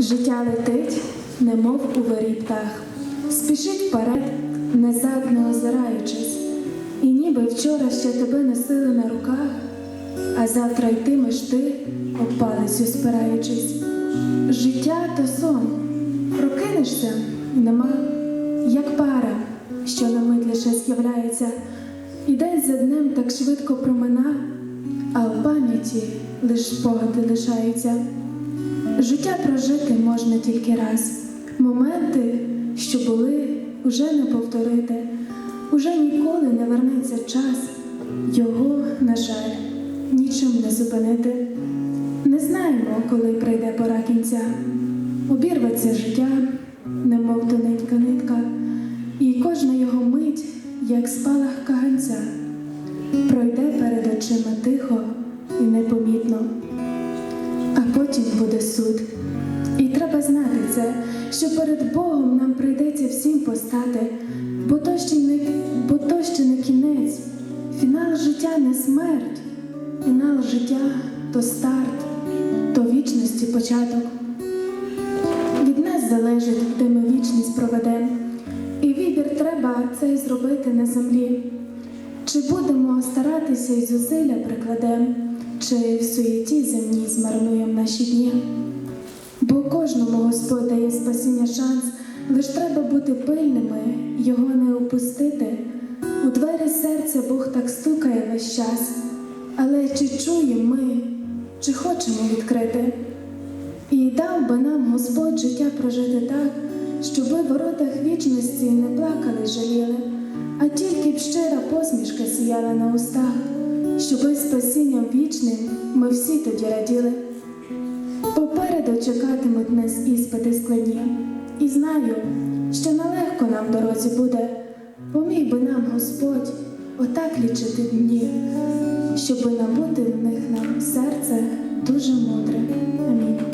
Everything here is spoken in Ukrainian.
Життя летить, немов у вирій птах, спішить вперед, назад не озираючись, і ніби вчора ще тебе носили на руках, а завтра йтимеш ти, об палицю спираючись. Життя то сон, прокинешся нема, як пара, що на мить лише з'являється, і день за днем так швидко промина, а в пам'яті лиш спогади лишаються. Життя прожити можна тільки раз. Моменти, що були, уже не повторити, уже ніколи не вернеться час. Його, на жаль, нічим не зупинити. Не знаємо, коли прийде пора кінця. Обірветься життя, немов тоненька нитка, і кожна його мить, як спалах каганця, пройде перед буде суд. І треба знати це, що перед Богом нам прийдеться всім постати, бо то ще не, бо то ще не кінець, фінал життя не смерть, фінал життя то старт, то вічності початок. Від нас залежить, де ми вічність проведемо, і вибір треба цей зробити на землі. Чи будемо старатися і зусилля прикладем, чи в суєті земній змарнуємо наші дні? Бо кожному Господь дає спасіння шанс, лиш треба бути пильними, його не упустити. У двері серця Бог так стукає весь час, але чи чуємо ми, чи хочемо відкрити? І дав би нам Господь життя прожити так, щоби в воротах вічності не плакали, жаліли, а тільки б щира посмішка сіяла на устах, щоби спасінням вічним ми всі тоді раділи. Попереду чекатимуть нас іспити складні, і знаю, що нелегко нам дорозі буде, поміг би нам Господь отак лічити дні, щоби набути в них нам серце дуже мудре. Амінь.